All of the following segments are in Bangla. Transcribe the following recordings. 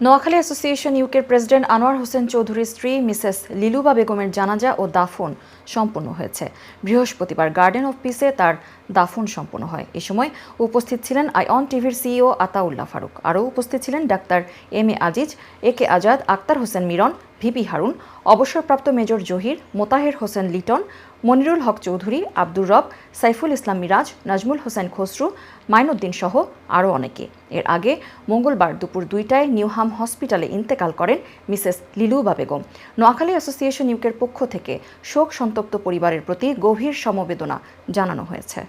নোয়াখালী অ্যাসোসিয়েশন ইউকের প্রেসিডেন্ট আনোয়ার হোসেন চৌধুরীর স্ত্রী মিসেস লিলুবা বেগমের জানাজা ও দাফন সম্পন্ন হয়েছে। বৃহস্পতিবার গার্ডেন অফ পিসে তার দাফন সম্পন্ন হয়। এ সময় উপস্থিত ছিলেন আইঅন টিভির সিইও আতাউল্লাহ ফারুক। আরও উপস্থিত ছিলেন doctor M A Aziz, A K Azad, Akhtar Hossain Miron, VP Harun, অবসরপ্রাপ্ত মেজর জহির, মোতাহের হোসেন লিটন, মনিরুল হক চৌধুরী, আব্দুর রব, সাইফুল ইসলাম মিরাজ, নাজমুল হোসেন খসরু, মাইনুদ্দিন সহ আরও অনেকে। এর আগে মঙ্গলবার দুপুর দুইটায় নিউহাম হসপিটালে ইন্তেকাল করেন মিসেস লিলুবা বেগম। নোয়াখালী অ্যাসোসিয়েশন ইউকের পক্ষ থেকে শোক সন্তপ্ত পরিবারের প্রতি গভীর সমবেদনা জানানো হয়েছে।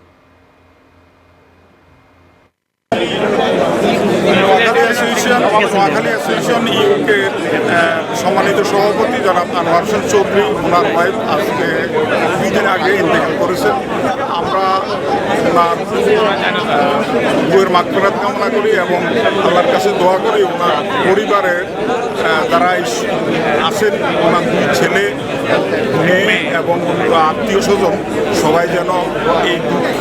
নোয়াখালী অ্যাসোসিয়েশন নোয়াখালী অ্যাসোসিয়েশন সম্মানিত সভাপতি জনাব আনোয়ার হোসেন চৌধুরী, ওনার ওয়াইফ আজকে দুদিন আগে ইন্তেকাল করেছেন। আমরা ওনার বইয়ের মাগফিরাত কামনা করি এবং আল্লাহর কাছে দোয়া করি। ওনার পরিবারের যারা এই- আছেন ওনার দুই ছেলে মেয়ে এবং আত্মীয় স্বজন সবাই যেন এই দুঃখ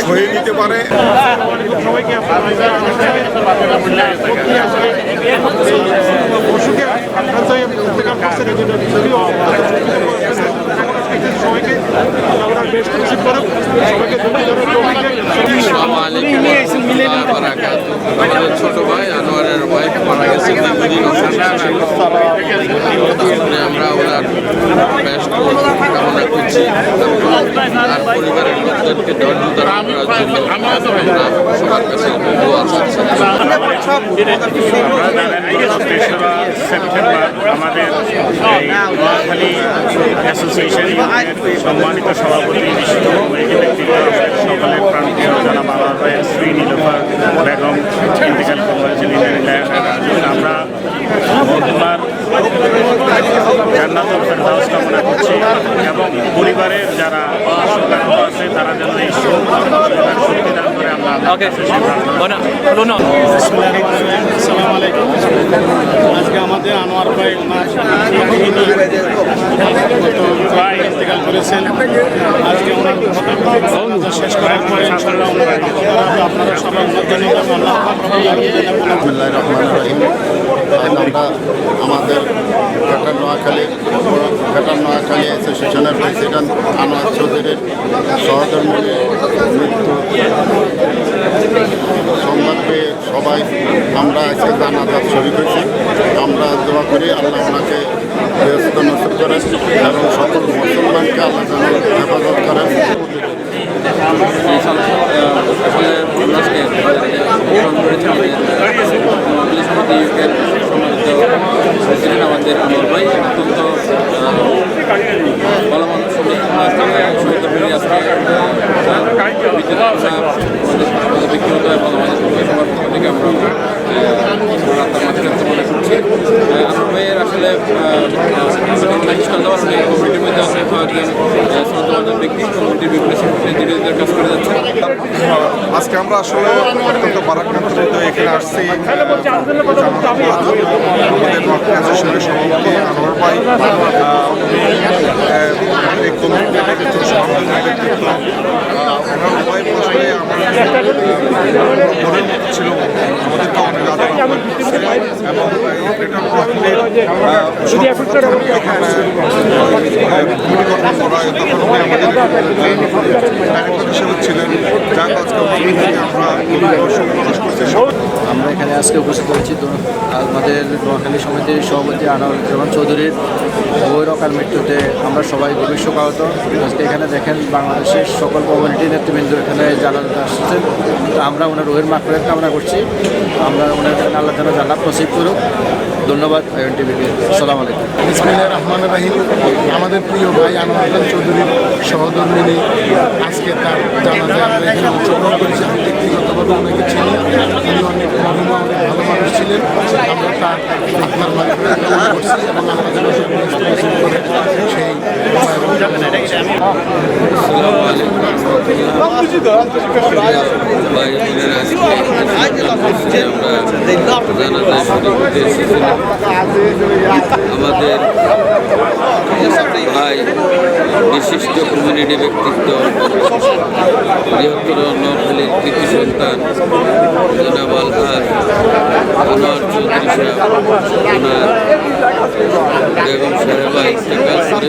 সয়ে নিতে পারে। আমাদের ছোট ভাই আনোয়ারের আমরা ওনার বেস্ট কামনা করছি আর পরিবারের চাচ্ছি আমাদের অ্যাসোসিয়েশন সম্মানিত সভাপতি বিশিষ্ট সকলের প্রান্তীয় আমার ভাই শ্রী নীলফা বেগম ইন্তেকাল করেছেন আমরা ওনার জান্নাতুল ফেরদাউস করছি এবং পরিবারের যারা শোকাহত আছে তারা যেন এই শোক শক্তি দান করে আমরা আলাইকুম আজকে আমাদের আনোয়ার ভাই ওনার ভাই ইন্তেকাল করেছেন আজকে শেষ করার পরে আপনারা সবাই ওনার নোয়াখালী ঘাটার নোয়াখালী অ্যাসোসিয়েশনের প্রেসিডেন্ট আনোয়ার চৌধুরীর সহধর্মীর মৃত্যু। সংবাদ পেয়ে সবাই, আমরা আজকে জানাজাত শরীর হয়েছি আমরা দোয়া করি আল্লাহ ওনাকে ব্যস্ত নসর করেন এবং সকল মুসলমানকে আল্লাহ যেন হেফাজত করেন আসলে আমরা আজকে সম্মেলন করেছি আমাদের নোয়াখালী সমিতি ইউকের সম্মানিত প্রেসিডেন্ট আমাদের আনোয়ার ভাই অত্যন্ত ভালো মানুষ উনি ফিরে আজকে আমাদের ব্যক্তিগত এবং আমাদের সবার পক্ষ আমরা মাঝখানে মনে করছি। আনোয়ার ভাইয়ের আসলে খ্রিস্টান দেওয়ার অনেক কমিটির মধ্যে কয়েকজন শ্রদ্ধাবাদের ব্যক্তি, কমিটির বিভিন্ন সেক্টরে আজকে আমরা আসলে অত্যন্ত বারাক্রান্ত এখানে আসছি। আমাদের অর্গানাইজেশনের সভাপতি আনোয়ার ভাই নেতৃত্ব সভাপতির নেতৃত্ব আহ, ওনার ওয়াইফ আসলে আমাদের মনের মতো ছিল আমাদেরকে অনেক আদর এবং আমাদের হিসেবে ছিলেন। ওখান থেকে আমরা প্রকাশ করছি আমরা এখানে আজকে উপস্থিত হয়েছি আমাদের নোয়াখালী সমিতির সভাপতি আনোয়ার জামান চৌধুরীর বই রকার মৃত্যুতে আমরা সবাই গভীর শোকাহত। আজকে এখানে দেখেন বাংলাদেশের সকল কমিউনিটি নেতৃবৃন্দ এখানে জানাতে আসছেন। আমরা ওনার রোহের মাকড়ের কামনা করছি। আমরা ওনার আল্লাহ যেন জান্নাত নসিব করুক। ধন্যবাদ আইন টিভিকে সালাম আলাইকুম। ইসমিল্লাহ রহমান রাহিম। আমাদের প্রিয় ভাই আনন্দ চৌধুরীর সহধর্মিনী আজকে তার জানাজা আমরা এখানে অংশগ্রহণ করেছি আমি ব্যক্তিগতভাবে ওনাকে চিনি। উনি অনেক মহিম অনেক ভালো মানুষ ছিলেন। আমরা তার আপনার মাধ্যমে করছি এবং আমরা যেন সেই আমাদের ভাই বিশিষ্ট কমিউনিটি ব্যক্তিত্ব বৃহত্তর নোয়াখালীর কৃতি সন্তান জনাব আলহাজ আনোয়ার চৌধুরী সাহেব ওনার বেগম সাহেবা